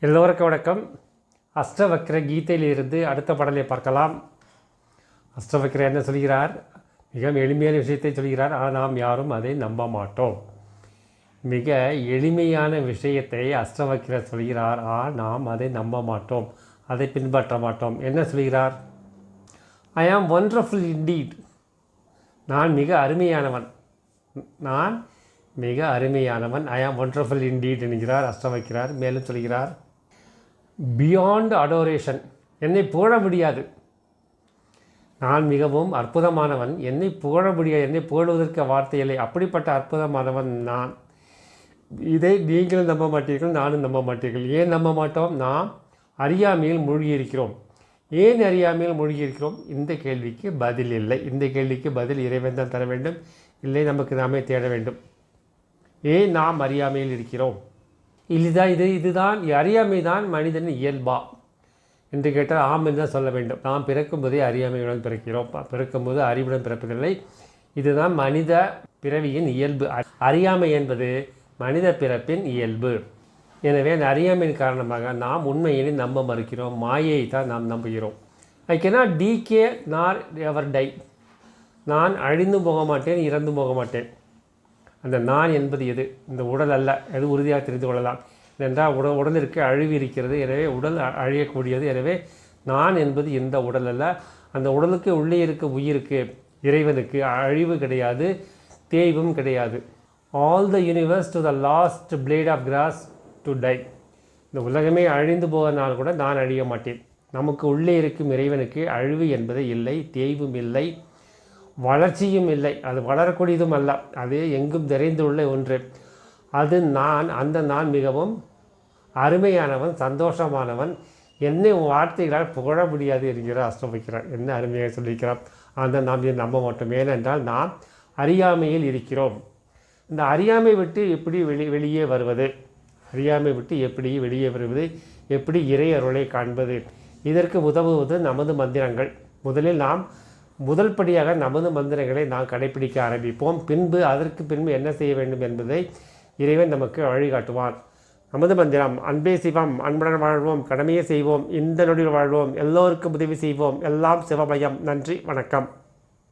எல்லோருக்கும் வணக்கம். அஷ்டவக்ர கீதையிலிருந்து அடுத்த பாடலை பார்க்கலாம். அஷ்டவக்ர என்ன சொல்கிறார்? மிக எளிமையான விஷயத்தை சொல்கிறார். ஆனால் நாம் யாரும் அதை நம்ப மாட்டோம். மிக எளிமையான விஷயத்தை அஷ்டவக்ரர் சொல்கிறார். ஆனால் நாம் அதை நம்ப மாட்டோம். அதை பின்பற்ற மாட்டோம். என்ன சொல்கிறார்? ஐ ஆம் ஒண்டர்ஃபுல் இண்டீட் நான் மிக அருமையானவன். நான் மிக அருமையானவன். ஐ ஆம் ஒண்டர்ஃபுல் இண்டீட் என்கிறார் அஸ்தமிக்கிறார் மேலும் சொல்கிறார். பியாண்ட் அடோரேஷன் என்னை புகழ முடியாது. நான் மிகவும் அற்புதமானவன். என்னை புகழ முடியாது. என்னை புகழுவதற்கு வார்த்தை இல்லை. அப்படிப்பட்ட அற்புதமானவன் நான். இதை நீங்களும் நம்ப மாட்டீர்கள் நானும் நம்ப மாட்டீர்கள். ஏன் நம்ப மாட்டோம்? நாம் அறியாமையில் மூழ்கியிருக்கிறோம். ஏன் அறியாமையில் மூழ்கியிருக்கிறோம்? இந்த கேள்விக்கு பதில் இல்லை. இந்த கேள்விக்கு பதில் இறைவன் தான் தர வேண்டும். இல்லை நமக்கு நாமே தேட வேண்டும். ஏன் நாம் அறியாமையில் இருக்கிறோம்? இதுதான் இது இதுதான் அறியாமை தான் மனிதனின் இயல்பா? என்று கேட்டால் ஆம் என்று தான் சொல்ல வேண்டும். நாம் பிறக்கும்போதே அறியாமையுடன் பிறக்கிறோம். பிறக்கும்போது அறிவுடன் பிறப்பதில்லை. இதுதான் மனித பிறவியின் இயல்பு. அறியாமை என்பது மனித பிறப்பின் இயல்பு. எனவே அந்த அறியாமையின் காரணமாக நாம் உண்மையினை நம்ப மறுக்கிறோம். மாயை தான் நாம் நம்புகிறோம். ஐ டி டீகே நார் எவர் டை நான் அழிந்து போக மாட்டேன் இறந்து போக மாட்டேன். அந்த நான் என்பது எது? இந்த உடல் அல்ல. எது உறுதியாக தெரிந்து கொள்ளலாம்? என்றால் உடல் உடலிற்கு அழிவு இருக்கிறது. எனவே உடல் அ- அழியக்கூடியது. எனவே நான் என்பது இந்த உடல் அல்ல. அந்த உடலுக்கு உள்ளே இருக்க உயிருக்கு இறைவனுக்கு அழிவு கிடையாது தேய்வும் கிடையாது. All the universe to the last blade of grass to die இந்த உலகமே அழிந்து போவதனால் கூட நான் அழிய மாட்டேன். நமக்கு உள்ளே இருக்கும் இறைவனுக்கு அழிவு என்பது இல்லை தேய்வும் இல்லை. வளர்ச்சியும் இல்லை அது வளரக்கூடியதும் அல்ல அது எங்கும் நிறைந்துள்ள ஒன்று. அது நான் அந்த நான் மிகவும் அருமையானவன் சந்தோஷமானவன். என்னை வார்த்தைகளால் புகழ முடியாது என்கிற அஷ்டமிக்கிறார் என்ன அருமையாக சொல்லியிருக்கிறான்? அந்த நாம் இதை நம்ப மாட்டோம். ஏனென்றால் நாம் அறியாமையில் இருக்கிறோம். இந்த அறியாமை விட்டு எப்படி வெளி வெளியே வருவது? அறியாமை விட்டு எப்படி வெளியே வருவது? எப்படி இறை அருளை காண்பது? இதற்கு உதவுவது நமது மந்திரங்கள். முதலில் நாம் முதல் படியாக நமது மந்திரங்களை நாம் கடைபிடிக்க ஆரம்பிப்போம். பின்பு அதற்கு பின்பு என்ன செய்ய வேண்டும் என்பதை இறைவன் நமக்கு வழிகாட்டுவான் நமது மந்திரம் அன்பே சிவம் அன்புடன் வாழ்வோம் கடமையை செய்வோம் இந்த நொடியில் வாழ்வோம் எல்லோருக்கும் உதவி செய்வோம். எல்லாம் சிவமயம். நன்றி வணக்கம்.